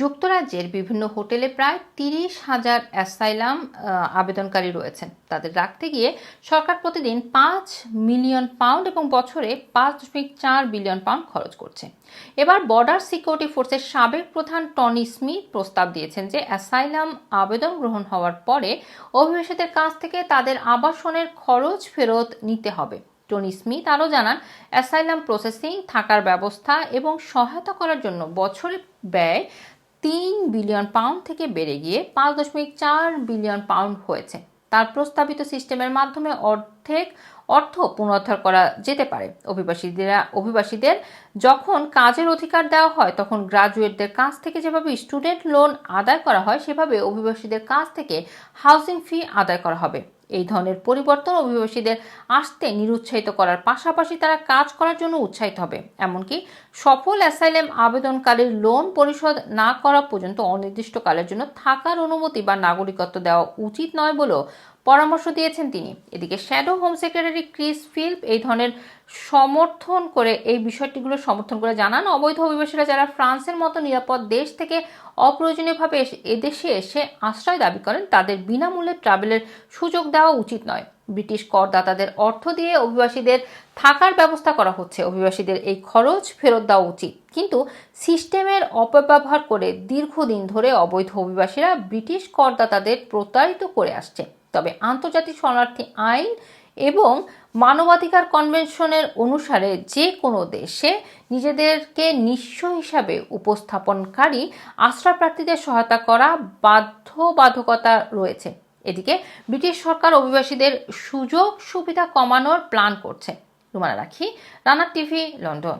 যুক্তরাজ্যের বিভিন্ন হোটেলে প্রায় তিরিশ হাজার অ্যাসাইলাম আবেদনকারী রয়েছেন। তাদের রাখতে গিয়ে সরকার প্রতিদিন পাঁচ মিলিয়ন পাউন্ড এবং বছরে পাঁচ দশমিক চার বিলিয়ন পাউন্ড খরচ করছে। এবার বর্ডার সিকিউরিটি ফোর্সের সাবেক প্রধান টনি স্মিথ প্রস্তাব দিয়েছেন যে অ্যাসাইলাম আবেদন গ্রহণ হওয়ার পরে অভিবাসীদের কাছ থেকে তাদের আবাসনের খরচ ফেরত নিতে হবে। টনি স্মিথ আরও জানান, অ্যাসাইলাম প্রসেসিং, থাকার ব্যবস্থা এবং সহায়তা করার জন্য বছরে ব্যয় তিন বিলিয়ন পাউন্ড থেকে বেড়ে গিয়ে পাঁচ দশমিক চার বিলিয়ন পাউন্ড হয়েছে। তার প্রস্তাবিত সিস্টেমের মাধ্যমে অর্ধেক অর্থ পুনরুদ্ধার করা যেতে পারে। অভিবাসীদেরা, অভিবাসীদের যখন কাজের অধিকার দেওয়া হয়, তখন গ্রাজুয়েটদের কাছ থেকে যেভাবে স্টুডেন্ট লোন আদায় করা হয়, সেভাবে অভিবাসীদের কাছ থেকে হাউসিং ফি আদায় করা হবে। এই ধরনের পরিবর্তন অভিবাসীদের আসতে নিরুৎসাহিত করার পাশাপাশি তারা কাজ করার জন্য উৎসাহিত হবে। এমনকি সফল অ্যাসাইলেম আবেদনকারীর লোন পরিশোধ না করা পর্যন্ত অনির্দিষ্টকালের জন্য থাকার অনুমতি বা নাগরিকত্ব দেওয়া উচিত নয় বলেও পরামর্শ দিয়েছেন তিনি। এদিকে shadow home secretary Chris Philp এই ধরনের সমর্থন করে এই বিষয়টিগুলো সমর্থন করে জানান। অবৈধ অভিবাসীরা যারা ফ্রান্সের মতো নিরাপদ দেশ থেকে অপ্রয়োজনীয়ভাবে এদেশে এসে আশ্রয় দাবি করেন, তাদের বিনামূল্যে ট্রাভেলের সুযোগ দেওয়া উচিত নয়। ব্রিটিশ করদাতাদের অর্থ দিয়ে অভিবাসীদের থাকার ব্যবস্থা করা হচ্ছে। অভিবাসীদের এই খরচ ফেরত দেওয়া উচিত। কিন্তু সিস্টেমের অপব্যবহার করে দীর্ঘদিন ধরে অবৈধ অভিবাসীরা ব্রিটিশ করদাতাদের প্রতারিত করে আসছে। তবে আন্তর্জাতিক শরণার্থী আইন এবং মানবাধিকার কনভেনশনের অনুসারে যে কোনো দেশে নিজেদেরকে নিঃস্ব হিসাবে উপস্থাপনকারী আশ্রয়প্রার্থীদের সহায়তা করা বাধ্যবাধকতা রয়েছে। এদিকে ব্রিটিশ সরকার অভিবাসীদের সুযোগ সুবিধা কমানোর প্ল্যান করছে। রুমানা রাখি রানার টিভি, লন্ডন।